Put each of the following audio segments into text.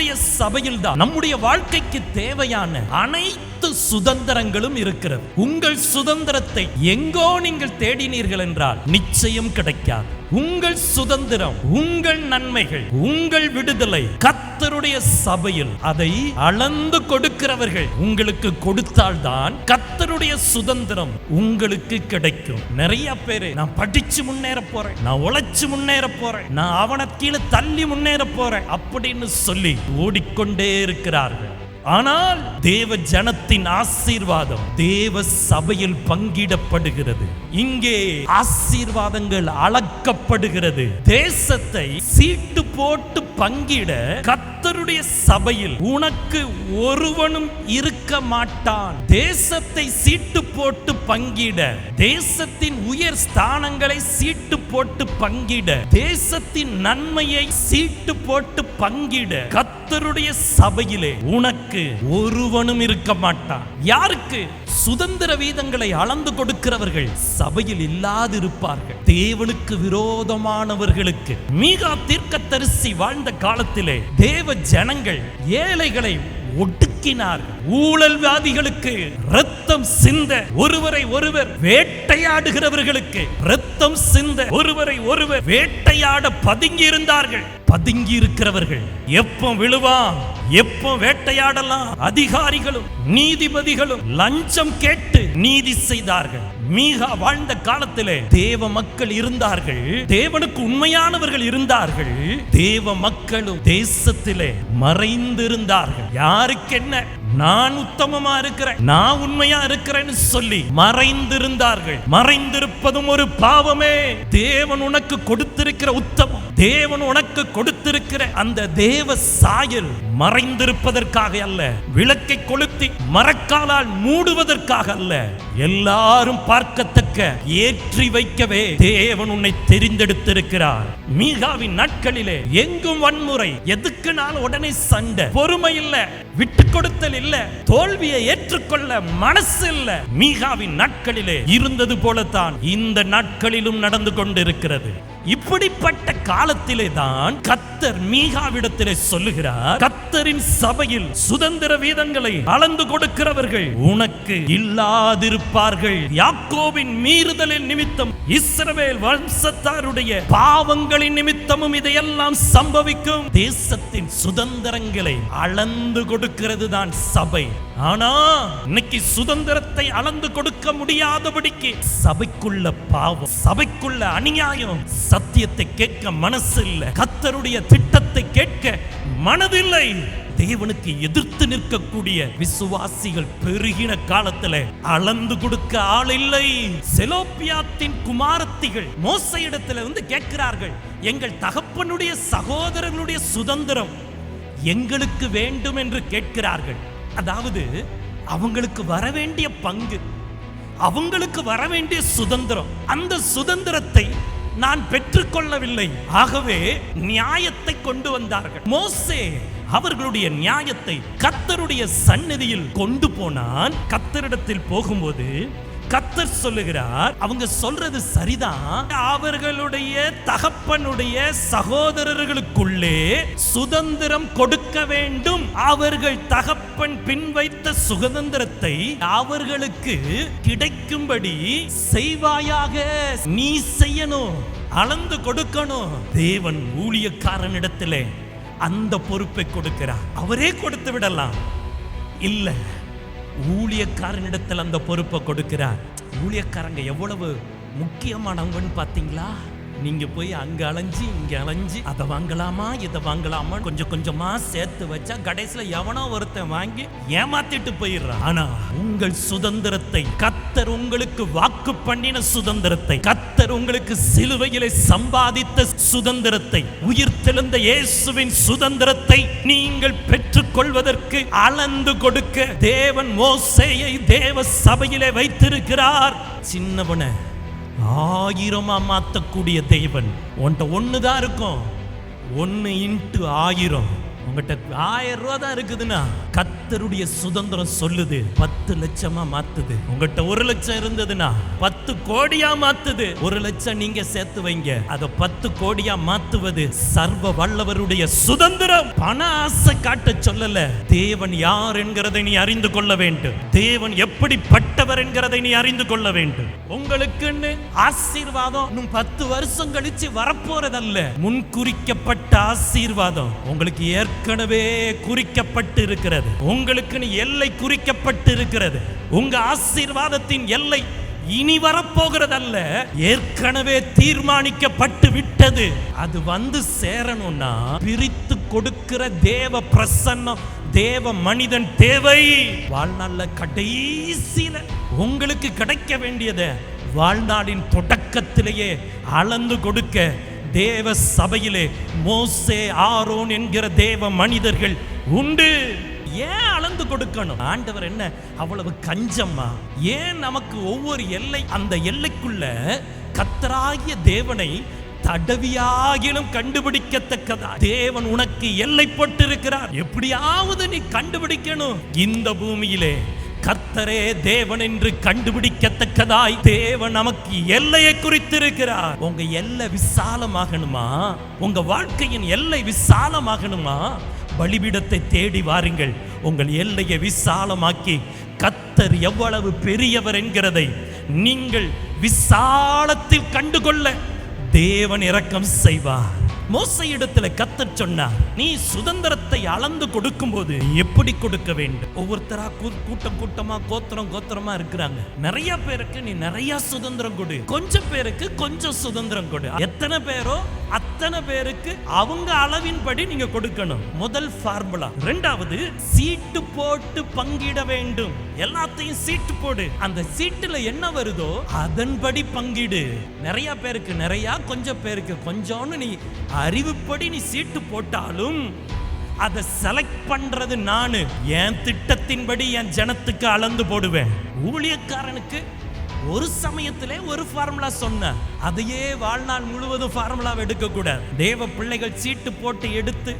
நம்முடைய சபையில் தான் நம்முடைய வாழ்க்கைக்கு தேவையான அனைத்து சுதந்திரங்களும் இருக்கிறது. உங்கள் சுதந்திரத்தை எங்கோ நீங்கள் தேடினீர்கள் என்றால் நிச்சயம் கிடைக்காது. உங்கள் சுதந்திரம் உங்கள் நன்மைகள் உங்கள் விடுதலை கத்தருடைய சபையில் அதை அளந்து கொடுக்கிறவர்கள் உங்களுக்கு கொடுத்தால்தான் கத்தருடைய சுதந்திரம் உங்களுக்கு கிடைக்கும். நிறைய பேரு நான் படிச்சு முன்னேற போறேன் நான் உழைச்சு முன்னேற போறேன் நான் அவனை கீழே தள்ளி முன்னேற போறேன் அப்படின்னு சொல்லி ஓடிக்கொண்டே இருக்கிறார்கள். ஆனால் தேவ ஜனத்தின் ஆசீர்வாதம் தேவ சபையில் பங்கிடப்படுகிறது. இங்கே ஆசீர்வாதங்கள் அளக்கப்படுகிறது. தேசத்தை சீட்டு போட்டு பங்கிட கத்தருடைய சபையில் உனக்கு ஒருவனும் இருக்க மாட்டான். தேசத்தை சீட்டு போட்டு பங்கிட தேசத்தின் உயர் ஸ்தானங்களை சீட்டு போட்டு பங்கிட தேசத்தின் நன்மையை சீட்டு போட்டு பங்கிட கத்தருடைய சபையிலே உனக்கு ஒருவனும் இருக்க மாட்டான். யாருக்கு? சுதந்திர வீதங்களை அளந்து கொடுக்கிறவர்கள் சபையில் இல்லாதிருப்பார்கள். தேவனுக்கு விரோதமானவர்களுக்கு மீகா தீர்க்க தரிசி வாழ்ந்த காலத்திலே தேவ ஜனங்கள் ஏழைகளை ஒடுக்கினார்கள். ஊழல்வாதிகளுக்கு ரத்தம் சிந்த ஒருவரை ஒருவர் வேட்டையாடுகிறவர்களுக்கு ரத்தம் சிந்த ஒருவரை ஒருவர் வேட்டையாட பதுங்கி இருந்தார்கள் பதுங்கி இருக்கிறவர்கள் எப்போ விழுவான் எப்போ வேட்டையாடலாம். அதிகாரிகளும் நீதிபதிகளும் லஞ்சம் கேட்டு நீதி செய்தார்கள். மீகா வாழ்ந்த காலத்திலே தேவ மக்கள் இருந்தார்கள். தேவனுக்கு உண்மையானவர்கள் இருந்தார்கள். தேவ மக்களும் தேசத்திலே மறைந்திருந்தார்கள். யாருக்கு என்ன நான் உத்தமமா இருக்கிறேன் நான் உண்மையா இருக்கிறேன்னு சொல்லி மறைந்திருந்தார்கள். மறைந்திருப்பதும் ஒரு பாவமே. தேவன் உனக்கு கொடுத்திருக்கிற உத்தமம். தேவன் உனக்கு கொடுத்திருக்கிற அந்த தேவ சாயல் மறைந்திருப்பதற்காக அல்ல. விளக்கை கொளுத்தி மரக்காலால் மூடுவதற்காக அல்ல. எல்லாரும் பார்க்கத்தக்க ஏற்றி வைக்கவே தேவன் உன்னை தெரிந்தெடுத்திருக்கிறார். மீகாவின் நாட்களிலே எங்கும் வன்முறை எதுக்குனாலும் உடனே சண்டை. பொறுமை இல்ல விட்டு கொடுத்தல் இல்ல தோல்வியை ஏற்றுக்கொள்ள மனசு இல்ல. மீகாவின் நாட்களிலே இருந்தது போலத்தான் இந்த நாட்களிலும் நடந்து கொண்டிருக்கிறது. இப்படிப்பட்ட காலத்திலே தான் கத்தர் மீகாவிடத்திலே சொல்லுகிறார் கத்தரின் சபையில் சுதந்திர வீதங்களை அளந்து கொடுக்கிறவர்கள் உனக்கு இல்லாதிருப்பார்கள். யாக்கோவின் மீறுதலின் நிமித்தம் இஸ்ரவேல் வம்சத்தாருடைய பாவங்களின் நிமித்தமும் இதையெல்லாம் சம்பவிக்கும். தேசத்தின் சுதந்திரங்களை அளந்து கொடுக்கிறது தான் சபை. ஆனா இன்னைக்கு சுதந்திரத்தை அளந்து கொடுக்க முடியாதபடிக்கு சபைக்குள்ள பாவம் சபைக்குள்ள அநியாயம் சத்தியத்தை கேட்க மனசு இல்லை கத்தருடைய திட்டத்தை கேட்க மனதில்லை. தேவனுக்கு எதிர்த்து நிற்கக்கூடிய விசுவாசிகள் பெருகின காலத்துல அளந்து கொடுக்க ஆள் இல்லை. செலோப்பியாத்தின் குமாரத்திகள் மோசையிடத்துல வந்து கேட்கிறார்கள் எங்கள் தகப்பனுடைய சகோதரர்களுடைய சுதந்திரம் எங்களுக்கு வேண்டும் என்று கேட்கிறார்கள். அதாவது அவங்களுக்கு வர வேண்டிய பங்கு அவங்களுக்கு வர வேண்டிய சுதந்திரம் அந்த சுதந்திரத்தை நான் பெற்றுக்கொள்ளவில்லை. ஆகவே நியாயத்தை கொண்டு வந்தார்கள். மோசே அவர்களுடைய நியாயத்தை கத்தருடைய சந்நிதியில் கொண்டு போனான். கத்தரிடத்தில் போகும்போது கத்தர் சொல்லுகிறார் அவங்க சொல்றது சரிதான். அவர்களுடைய தகப்பனுடைய சகோதரர்களுக்குள்ளே சுதந்திரம் கொடுக்க வேண்டும். அவர்கள் தகப்பன் பின் வைத்த சுதந்திரத்தை அவர்களுக்கு கிடைக்கும்படி செய்வாயாக. நீ செய்யணும் அளந்து கொடுக்கணும். தேவன் ஊழியக்காரனிடத்திலே அந்த பொறுப்பை கொடுக்கிறார். அவரே கொடுத்து விடலாம். இல்லை. ஊழியக்காரனிடத்தில் அந்த பொறுப்பை கொடுக்கிறார். ஊழியக்காரங்க எவ்வளவு முக்கியமானவங்கன்னு பார்த்தீங்களா? நீங்க போய் அங்க அலைஞ்சு இங்க அலைஞ்சு அதை வாங்கலாமா இதை வாங்கலாமா கொஞ்சம் கொஞ்சமா சேர்த்து வச்சா கடைசியில எவனோ ஒருத்தன் வாங்கி ஏமாத்திட்டு போயிடுறான். ஆனா உங்கள் சுதந்திரத்தை கத்தர் உங்களுக்கு வாக்கு பண்ணின சுதந்திரத்தை கத் கர்த்தர் உங்களுக்கு சிலுவையிலே சம்பாதித்த சுதந்திரத்தை உயிர்த்தெழுந்த இயேசுவின் சுதந்திரத்தை நீங்கள் பெற்றுக்கொள்வதற்கு அளந்து கொடுக்க தேவன் மோசேயை தேவ சபையிலே வைத்திருக்கிறார். சின்னவன ஆயிரமா மாத்தக்கூடிய தேவன் உன்கிட்ட ஒன்று தான் இருக்கும். ஒன்று இன்ட்டு ஆயிரம். உங்ககிட்ட ஆயிரம் ரூபா தான் இருக்குதுன்னா கத்த கர்த்தருடைய சுதந்திரம் சொல்லுது பத்து லட்சமா மாத்துது. உங்ககிட்ட ஒரு லட்சம் இருந்ததுன்னா பத்து கோடியா மாத்துது. ஒரு லட்சம் நீங்க சேர்த்து வைங்க. அதை பத்து கோடியா மாத்துவது சர்வ வல்லவருடைய சுதந்திரம். பண ஆசை காட்ட சொல்லல. தேவன் யார் என்கிறதை நீ அறிந்து கொள்ள வேண்டும். தேவன் எப்படிப்பட்டவர் என்கிறதை நீ அறிந்து கொள்ள வேண்டும். உங்களுக்குன்னு ஆசீர்வாதம் இன்னும் பத்து வருஷம் கழிச்சு வரப்போறதல்ல. முன் குறிக்கப்பட்ட ஆசீர்வாதம் உங்களுக்கு ஏற்கனவே குறிக்கப்பட்டு இருக்கிறது உங்களுக்குன்னு எல்லை குறிக்கப்பட்டு இருக்கிறது உங்க ஆசீர்வாதத்தின் எல்லை இனி வரப்போகிறதல்ல. ஏற்கனவே தீர்மானிக்கப்பட்டு விட்டது. அது வந்து சேரணும்னா பிரித்து கொடுக்கிற தேவ பிரசன்னம் தேவ மனிதன் தேவை. வாழ்நாள்ல கடைசியில உங்களுக்கு கிடைக்க வேண்டியத வாழ்நாளின் தொடக்கத்திலேயே அளந்து கொடுக்க தேவ சபையிலே மோசே ஆரோன் என்கிற தேவ மனிதர்கள் உண்டு. ஏன் அளந்து கொடுக்கணும்? ஆண்டவர் என்ன? அவ்வளவு கஞ்சம்மா. ஏன் நமக்கு ஒவ்வொரு எல்லை அந்த எல்லைக்குள்ள கத்தராகிய தேவனை தடவியாகிலும் கண்டுபிடிக்கத்தக்கதா? தேவன் உனக்கு எல்லை போட்டிருக்கிறார் எப்படியாவது நீ கண்டுபிடிக்கணும். இந்த பூமியிலே கர்த்தரே தேவன் என்று கண்டுபிடிக்கத்தக்கதாய் தேவன் நமக்கு எல்லையை குறித்திருக்கிறார். உங்க எல்லை விசாலமாகணுமா? உங்க வாழ்க்கையின் எல்லை விசாலமாகணுமா? பலிபீடத்தை தேடி வாருங்கள். உங்கள் எல்லையை விசாலமாக்கி கத்தர் எவ்வளவு பெரியவர் என்கிறதை நீங்கள் விசாலத்தில் கண்டுகொள்ள தேவன் இரக்கம் செய்வார். மோசையிடத்துல கத்தர் சொன்னார் நீ சுதந்திரத்தை அளந்து கொடுக்கும்போது போது எப்படி கொடுக்க வேண்டும்? ஒவ்வொருத்தரா கூ- கூட்டம் கூட்டமா கோத்திரம் கோத்திரமா இருக்கிறாங்க. நிறைய பேருக்கு நீ நிறைய சுதந்திரம் கொடு. கொஞ்சம் பேருக்கு கொஞ்சம் சுதந்திரம் கொடு. எத்தனை பேரோ அத்தனை பேருக்கு அவங்க அளவின்படி நீங்க கொடுக்கணும். முதல் ஃபார்முலா ரெண்டாவது சீட்டு போட்டு பங்கிட வேண்டும். எல்லாத்தையும் சீட்டு போடு. அந்த சீட்டுல என்ன வருதோ அதன்படி பங்கிடு. நிறைய பேருக்கு நிறைய கொஞ்சம் பேருக்கு கொஞ்சம்னு நீ அறிவுப்படி நீ சீட்டு போட்டாலும் அதை செலக்ட் பண்றது நானு. என் திட்டத்தின்படி என் ஜனத்துக்கு அளந்து போடுவேன். ஊழியக்காரனுக்கு ஒரு சமயத்திலே ஒரு ஃபார்முலா சொன்ன அதையே வாழ்நாள் முழுவதும் ஃபார்முலாவை எடுக்க கூடாது. தேவ பிள்ளைகள் சீட்டு போட்டு எடுத்து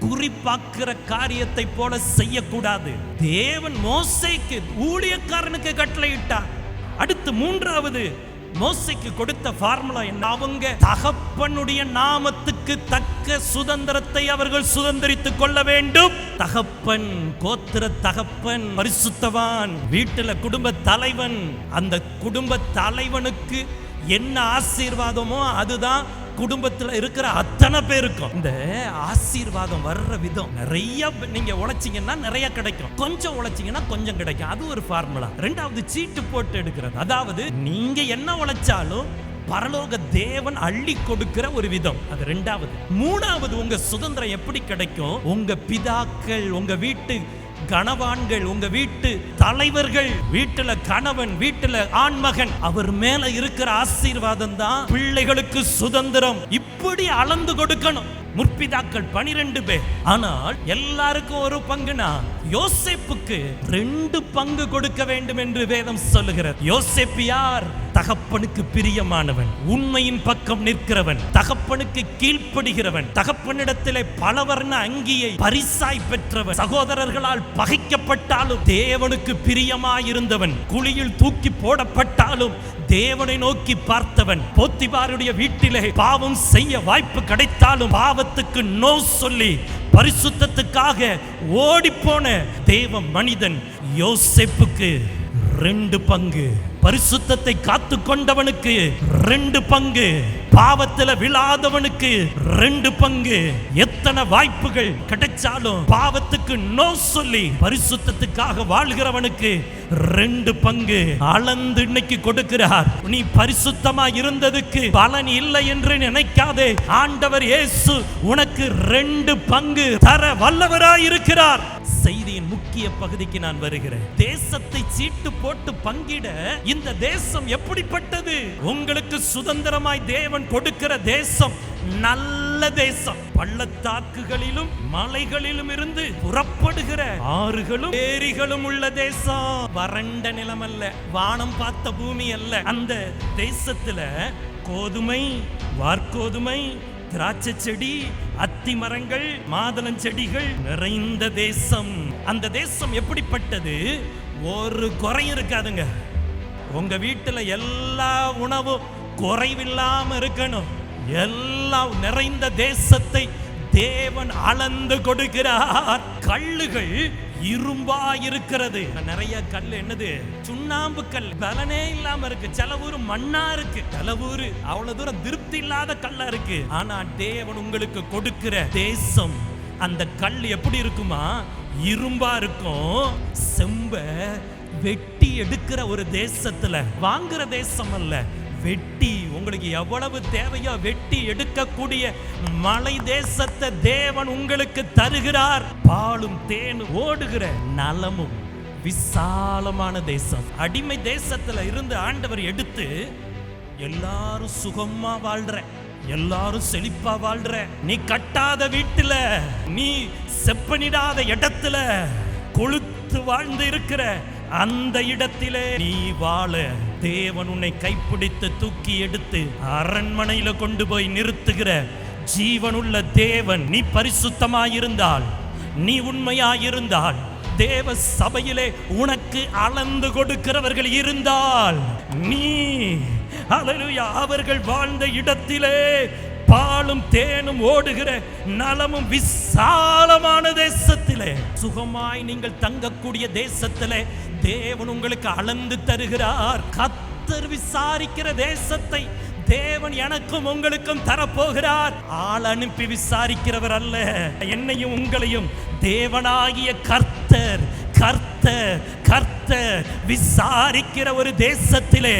குறிப்பாக்குற காரியத்தை போல செய்யக்கூடாது. தேவன் மோசைக்கு ஊழியக்காரனுக்கு கட்டளையிட்டார். அடுத்து மூன்றாவது மோசைக்கு கொடுத்த ஃபார்முலா என்ன? அவங்க தகப்பனுடைய நாமத்துக்கு தக்க சுதந்திரத்தை அவர்கள் சுதந்திரித்துக் கொள்ள வேண்டும். தகப்பன் கோத்திர தகப்பன் பரிசுத்தவான் வீட்டுல குடும்ப தலைவன் அந்த குடும்ப தலைவனுக்கு என்ன ஆசீர்வாதமோ அதுதான் குடும்பத்துல இருக்கிற அத்தனை பேருக்கும் இந்த ஆசீர்வாதம் வர்ற விதம். நிறைய நீங்க உழைச்சீங்கன்னா நிறைய கிடைக்கும். கொஞ்சம் உழைச்சீங்கன்னா கொஞ்சம் கிடைக்கும். அது ஒரு ஃபார்முலா ரெண்டாவது சீட்டு போட்டு எடுக்கிறது. அதாவது நீங்க என்ன உழைச்சாலும் பரலோக தேவன் அள்ளி கொடுக்கிற ஒரு விதம். அது ரெண்டாவது. மூணாவது உங்க சுதந்திரம் எப்படி கிடைக்கும்? உங்க பிதாக்கள் உங்க வீட்டு கணவான்கள் உங்க வீட்டு தலைவர்கள் வீட்டுல கணவன் வீட்டுல ஆண்மகன் அவர் மேல இருக்கிற ஆசீர்வாதம் தான் பிள்ளைகளுக்கு சுதந்திரம். இப்படி அளந்து கொடுக்கணும். முற்பிதாக்கள் பனிரெண்டு பேர். ஆனால் எல்லாருக்கும் ஒரு பங்குனா யோசேப்புக்கு ரெண்டு பங்கு கொடுக்க வேண்டும் என்று வேதம் சொல்லுகிறது. யோசிப்பு யார்? தகப்பனுக்கு பிரியமானவன். உண்மையின் பக்கம் நிற்கிறவன். தகப்பனுக்கு கீழ்ப்படுகிறவன். தகப்பனிடத்திலே பலவர்ண அங்கியை பரிசாய் பெற்றவன். சகோதரர்களால் பகைக்கப்பட்டாலும் தேவனுக்கு பிரியமாயிருந்தவன். குழியில் தூக்கி போடப்பட்டாலும் தேவனை நோக்கி பார்த்தவன். போத்திபாருடைய வீட்டிலே பாவம் செய்ய வாய்ப்பு கிடைத்தாலும் பாவத்துக்கு நோ சொல்லி பரிசுத்தத்துக்காக ஓடிப்போன தேவ மனிதன் யோசிப்புக்கு. ரெண்டு பங்கு. பரிசுத்தத்தை காத்து கொண்டவனுக்கு ரெண்டு பங்கு. பாவத்துல விழாதவனுக்கு ரெண்டு பங்கு. எத்தனை வாய்ப்புகள் கிடைச்சாலும் பாவத்துக்கு நோ சொல்லி பரிசுத்தத்துக்காக வாழ்கிறவனுக்கு ரெண்டு பங்கு. அளந்து இன்னைக்கு கொடுக்கிறார். நீ பரிசுத்தமா இருந்ததுக்கு பலன் இல்லை என்று நினைக்காதே. ஆண்டவர் இயேசு உனக்கு ரெண்டு பங்கு தர வல்லவராய் இருக்கிறார் செய்தியின் முக்கிய பகுதிக்கு நான் வருகிறேன். தேசத்தை சீட்டு போட்டு பங்கிட இந்த தேசம் எப்படிப்பட்டது? உங்களுக்கு சுதந்திரமாய் தேவன் கொடுக்கிற தேசம் நல்ல தேசம். பள்ளத்தாக்குகளிலும் மலைகளிலும் இருந்து புறப்படுகிற ஆறுகளும் ஏரிகளும் உள்ள தேசம். வறண்ட நிலம் அல்ல வானம் பார்த்த பூமி அல்ல. அந்த தேசத்துல கோதுமை வார்கோதுமை திராட்சை செடி அத்தி மரங்கள் மாதளம் செடிகள் நிறைந்த தேசம். அந்த தேசம் எப்படிப்பட்டது? ஒரு குறையும் இருக்காதுங்க. உங்க வீட்டில் எல்லா உணவும் குறைவில்லாம இருக்கணும். எல்லாம் நிறைந்த தேசத்தை தேவன் அளந்து கொடுக்கிறார். கல்லுகள் இரும்பா இருக்கிறது. நிறைய கல் என்னது? சுண்ணாம்பு கல். பலனே இல்லாம இருக்கு. சில ஊர் மண்ணா இருக்கு. சில அவ்வளவு தூரம் திருப்தி இல்லாத கல்லா இருக்கு. ஆனா தேவன் உங்களுக்கு கொடுக்கிற தேசம் அந்த கல் எப்படி இருக்குமா? இரும்பா இருக்கும் செம்ப வெட்டி எடுக்கிற ஒரு தேசத்துல வாங்குற தேசம் அல்ல வெட்டி உங்களுக்கு எவ்வளவு தேவையோ வெட்டி எடுக்கக்கூடிய மலை தேசத்தை தேவன் உங்களுக்கு தருகிறார். பாலும் தேனும் ஓடுகிற நலமும் விசாலமான தேசம். அடிமை தேசத்துல இருந்து ஆண்டவர் எடுத்து எல்லாரும் சுகமா வாழ்ற. எல்லாரும் செழிப்பா வாழ்ற. நீ கட்டாத வீட்டுல நீ செப்பனிடாத இடத்துல கொளுத்து வாழ்ந்து இருக்கிற அந்த இடத்திலே நீ வாழ. தேவன் உன்னை கைப்பிடித்து தூக்கி எடுத்து அரண்மனையில கொண்டு போய் நிறுத்துகிற. ஜீவனுள்ள தேவன் நீ பரிசுத்தமாயிருந்தால் நீ உண்மையாயிருந்தால் தேவ சபையிலே உனக்கு அளந்து கொடுக்கிறவர்கள் இருந்தால் நீ அல்லேலூயா அவர்கள் வாழ்ந்த இடத்திலே பாலும் தேனும் ஓடுகிற நலமும் விசாலமான தேசத்திலே. சுகமாய் நீங்கள் தங்கக்கூடிய தேசத்திலே தேவன் உங்களுக்கு அளந்து தருகிறார். கத்தர் விசாரிக்கிற தேசத்தை தேவன் எனக்கும் உங்களுக்கும் தரப்போகிறார். ஆள் அனுப்பி விசாரிக்கிறவர் அல்ல. என்னையும் உங்களையும் தேவனாகிய கர்த்தர் கர்த்தர் கர்த்தர் விசாரிக்கிற ஒரு தேசத்திலே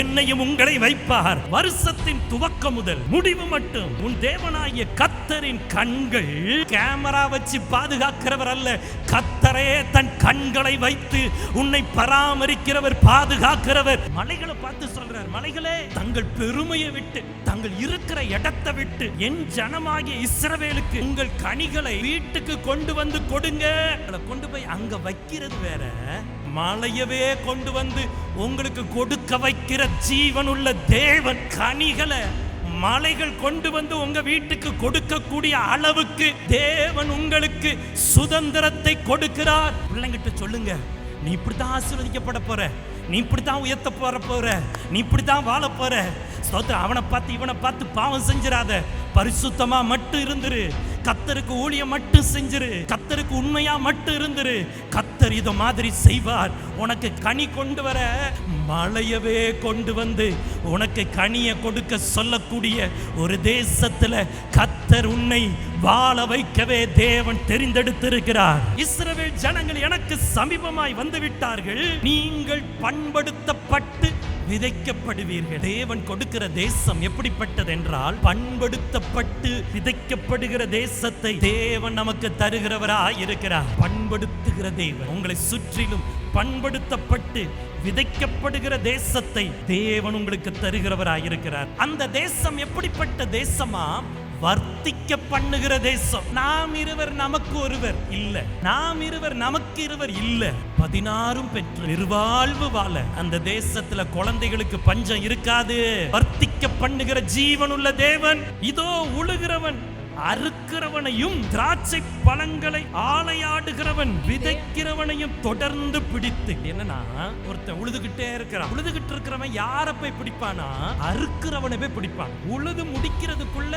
என்னையும் உங்களை வைப்பார். வருஷத்தின் துவக்கம் முதல் முடிவு மட்டும் உன் தேவனாகிய கத்தரின் கண்கள் கேமரா வச்சு பாதுகாக்கிறவர் அல்ல. கத்தரே தன் கண்களை வைத்து உன்னை பராமரிக்கிறவர் பாதுகாக்கிறவர். மலைகளை பார்த்து சொல்றார் மலைகளே தங்கள் பெருமையை விட்டு தங்கள் இருக்கிற இடத்தை விட்டு என் ஜனமாகிய இஸ்ரவேலுக்கு உங்கள் கனிகளை வீட்டுக்கு கொண்டு வந்து கொடுங்க. கொண்டு போய் அங்க வைக்கிறது வேற மலையவே கொண்டு வந்து உங்களுக்கு கொடுக்க வைக்கிற ஜீவனுள்ள தேவன் கனிகளை மலைகள் கொண்டு வந்து உங்க வீட்டுக்கு கொடுக்கக்கூடிய அளவுக்கு தேவன் உங்களுக்கு சுதந்திரத்தை கொடுக்கிறார். பிள்ளைங்கிட்ட சொல்லுங்க. நீ இப்படித்தான் ஆசீர்வதிக்கப்பட போற. நீ இப்படித்தான் உயர்த்த போற போற. நீ இப்படித்தான் வாழ போற. ஸ்தோத்திரம் அவனை பார்த்து இவனை பார்த்து பாவம் செஞ்சிடாத பரிசுத்தமா மட்டும் இருந்துரு. கத்தருக்கு ஊழியம் மட்டும் செஞ்சிரு. கத்தருக்கு உண்மையா மட்டும் இருந்துரு. கத்தர் இத மாதிரி செய்வார். உனக்கு கனி கொண்டு வர மழையவே கொண்டு வந்து உனக்கு கனியை கொடுக்க சொல்லக்கூடிய ஒரு தேசத்துல கத்தர் உன்னை வாழ வைக்கவே தேவன் தெரிந்தெடுத்திருக்கிறார். இஸ்ரவேல் ஜனங்கள் எனக்கு சமீபமாய் வந்து விட்டார்கள். நீங்கள் பண்படுத்தப்பட்டு விதைக்கப்படுவீர்கள். தேவன் கொடுக்கிற தேசம் எப்படிப்பட்டது என்றால் பண்படுத்தப்பட்டு விதைக்கப்படுகிற தேசத்தை தேவன் நமக்கு தருகிறவராய் இருக்கிறார் பண்படுத்துகிற தேவன் உங்களை சுற்றிலும் பண்படுத்தப்பட்டு விதைக்கப்படுகிற தேசத்தை தேவன் உங்களுக்கு தருகிறவராய் இருக்கிறார் அந்த தேசம் எப்படிப்பட்ட தேசமா? வர்த்திக்க பண்ணுகிற தேசம் நாம் இருவர் நமக்கு ஒருவர் இல்ல நாம் இருவர் நமக்கு இருவர் இல்ல பதினாறும் பெற்று நிர்வாழ்வு வாழ அந்த தேசத்துல குழந்தைகளுக்கு பஞ்சம் இருக்காது வர்த்திக்க பண்ணுகிற ஜீவனுள்ள தேவன் இதோ உழுகிறவன் அறுக்கிறவனையும் திராட்சை பழங்களை ஆலையாடுகிறவன் விதைக்கிறவனையும் தொடர்ந்து பிடித்து என்னன்னா ஒருத்தன் உழுதுகிட்டே இருக்கிறான் உழுதுகிட்டு இருக்கிறவன் யார போய் பிடிப்பானா அறுக்கிறவனை போய் பிடிப்பான் உழுது முடிக்கிறதுக்குள்ள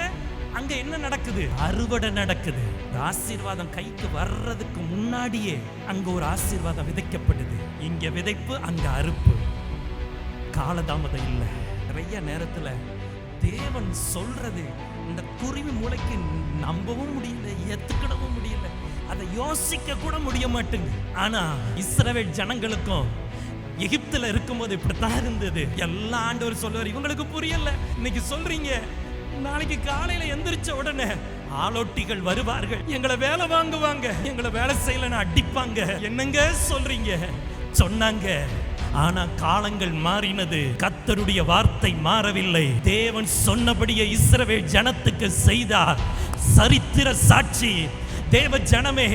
அங்க என்ன நடக்குது? அறுவடை நடக்குது. ஆசீர்வாதம் கைக்கு வர்றதுக்கு முன்னாடியே அங்க ஒரு ஆசீர்வாதம் விதைக்கப்படுது இங்க விதைப்பு அங்க அறுப்பு. காலதாமதம் இல்லை. நிறைய நேரத்துல தேவன் சொல்றது இந்த குருவி மூளைக்கு நம்பவும் முடியல ஏத்துக்கிடவும் முடியல. அதை யோசிக்க கூட முடிய மாட்டேங்குது ஆனா இஸ்ரவேல் ஜனங்களுக்கும் எகிப்துல இருக்கும்போது இப்படித்தான் இருந்தது. எல்லா ஆண்டவர் சொல்லுவார் இவங்களுக்கு புரியல. இன்னைக்கு சொல்றீங்க நாளைக்கு காலையில எந்திரிச்ச உடனே ஆலோட்டிகள் வருவார்கள். எங்களை வேலை வாங்குவாங்க. எங்களை வேலை செய்யலன்னு அடிப்பாங்க. என்னங்க சொல்றீங்க? சொன்னாங்க. ஆனா காலங்கள் மாறினது. கத்தருடைய வார்த்தை மாறவில்லை. தேவன் சொன்னபடியே இஸ்ரவேல் ஜனத்துக்கு செய்தார் சரித்திர சாட்சி தேவ ஜனமே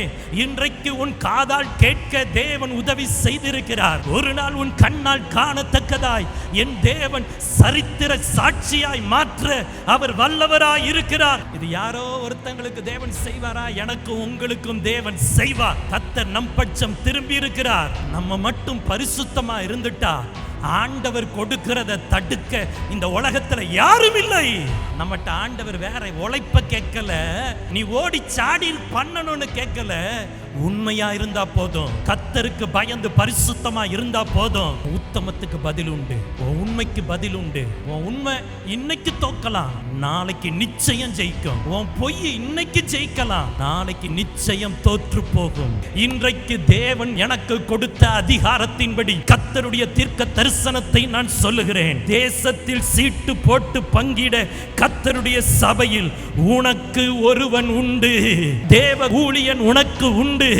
இன்றைக்கு உன் காதால் கேட்க தேவன் உதவி செய்திருக்கிறார். ஒரு நாள் உன் கண்ணால் காணத்தக்கதாய் என் தேவன் சரித்திர சாட்சியாய் மாற்ற அவர் வல்லவராய் இருக்கிறார். இது யாரோ ஒருத்தங்களுக்கு தேவன் செய்வாரா? எனக்கும் உங்களுக்கும் தேவன் செய்வார். கத்தர் நம் பட்சம் திரும்பி இருக்கிறார் நம்ம மட்டும் பரிசுத்தமா இருந்துட்டா ஆண்டவர் கொடுக்கிறத தடுக்க இந்த உலகத்துல யாரும் இல்லை. நம்மகிட்ட ஆண்டவர் வேற உழைப்ப கேட்கல நீ ஓடி சாடி பண்ணணும்னு கேட்கல. உண்மையா இருந்தா போதும். கத்தருக்கு பயந்து பரிசுத்தமா இருந்தா போதும். உத்தமத்துக்கு பதில் உண்டு. உன் உண்மைக்கு பதில் உண்டு. உன் உண்மை இன்னைக்கு தோக்கலாம். நாளைக்கு நிச்சயம் ஜெயிக்கும். உன் பொய் இன்னைக்கு ஜெயிக்கலாம். நாளைக்கு நிச்சயம் தோற்று போகும். இன்றைக்கு தேவன் எனக்கு கொடுத்த அதிகாரத்தின்படி கத்தருடைய தீர்க்க தரிசனத்தை நான் சொல்லுகிறேன். தேசத்தில் சீட்டு போட்டு பங்கிட கத்தருடைய சபையில் உனக்கு ஒருவன் உண்டு. தேவ ஊழியன் உனக்கு உண்டு.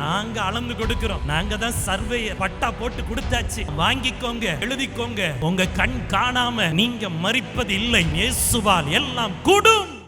நாங்க அளந்து கொடுக்கிறோம். நாங்க தான் சர்வே பட்டா போட்டு கொடுத்தாச்சு. வாங்கிக்கோங்க எழுதிக்கோங்க. உங்க கண் காணாம நீங்க மறிப்பது இல்லை இயேசுவால் எல்லாம் கூடும்.